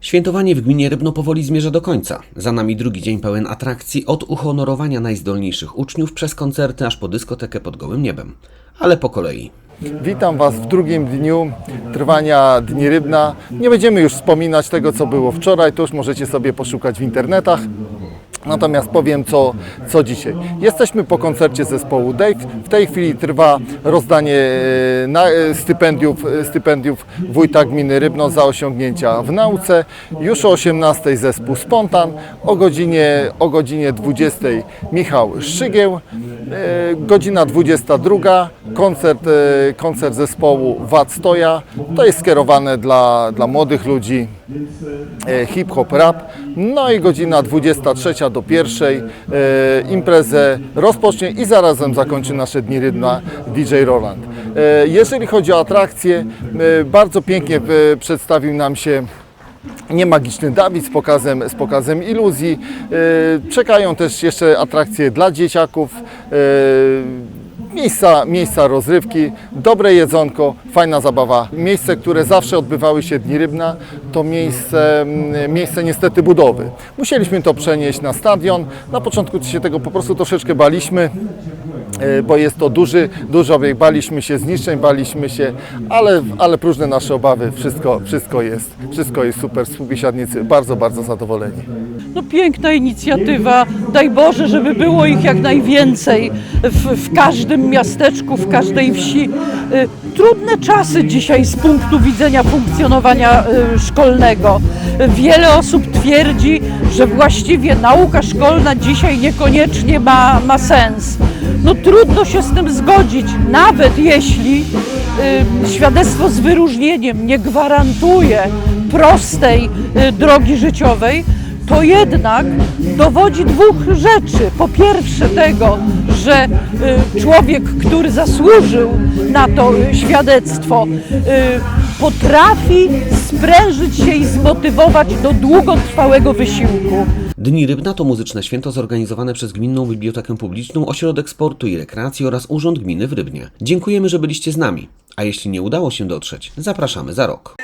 Świętowanie w gminie Rybno powoli zmierza do końca. Za nami drugi dzień pełen atrakcji od uhonorowania najzdolniejszych uczniów przez koncerty aż po dyskotekę pod gołym niebem. Ale po kolei. Witam Was w drugim dniu trwania Dni Rybna. Nie będziemy już wspominać tego, co było wczoraj, to już możecie sobie poszukać w internetach. Natomiast powiem, co, co dzisiaj. Jesteśmy po koncercie zespołu Dave. W tej chwili trwa rozdanie e, na, e, stypendiów, e, stypendiów wójta gminy Rybno za osiągnięcia w nauce. Już o 18 zespół Spontan, o godzinie, o godzinie 20 Michał Szczygieł, godzina 22 koncert, e, koncert zespołu Wad Stoja. To jest skierowane dla, dla młodych ludzi, e, hip-hop, rap. No i godzina 23 do pierwszej e, imprezę rozpocznie i zarazem zakończy nasze Dni Rybna DJ Roland. Jeżeli chodzi o atrakcje, bardzo pięknie przedstawił nam się niemagiczny Dawid z pokazem, z pokazem iluzji. Czekają też jeszcze atrakcje dla dzieciaków. Miejsca, miejsca rozrywki, dobre jedzonko, fajna zabawa. Miejsce, które zawsze odbywały się Dni Rybna, to miejsce, mm, miejsce niestety budowy. Musieliśmy to przenieść na stadion. Na początku się tego po prostu troszeczkę baliśmy, bo jest to duży, duży obiekt. Baliśmy się zniszczeń, baliśmy się, ale, ale próżne nasze obawy, wszystko, wszystko, jest, wszystko jest super. Współbiesiadnicy bardzo, bardzo zadowoleni. No piękna inicjatywa. Daj Boże, żeby było ich jak najwięcej w, w każdym miasteczku, w każdej wsi. Y, Trudne czasy dzisiaj z punktu widzenia funkcjonowania y, szkolnego. Wiele osób twierdzi, że właściwie nauka szkolna dzisiaj niekoniecznie ma, ma sens. No trudno się z tym zgodzić, nawet jeśli y, świadectwo z wyróżnieniem nie gwarantuje prostej y, drogi życiowej, to jednak dowodzi dwóch rzeczy. Po pierwsze tego, że y, człowiek, który zasłużył na to y, świadectwo, y, potrafi sprężyć się i zmotywować do długotrwałego wysiłku. Dni Rybna to muzyczne święto zorganizowane przez Gminną Bibliotekę Publiczną, Ośrodek Sportu i Rekreacji oraz Urząd Gminy w Rybnie. Dziękujemy, że byliście z nami. A jeśli nie udało się dotrzeć, zapraszamy za rok.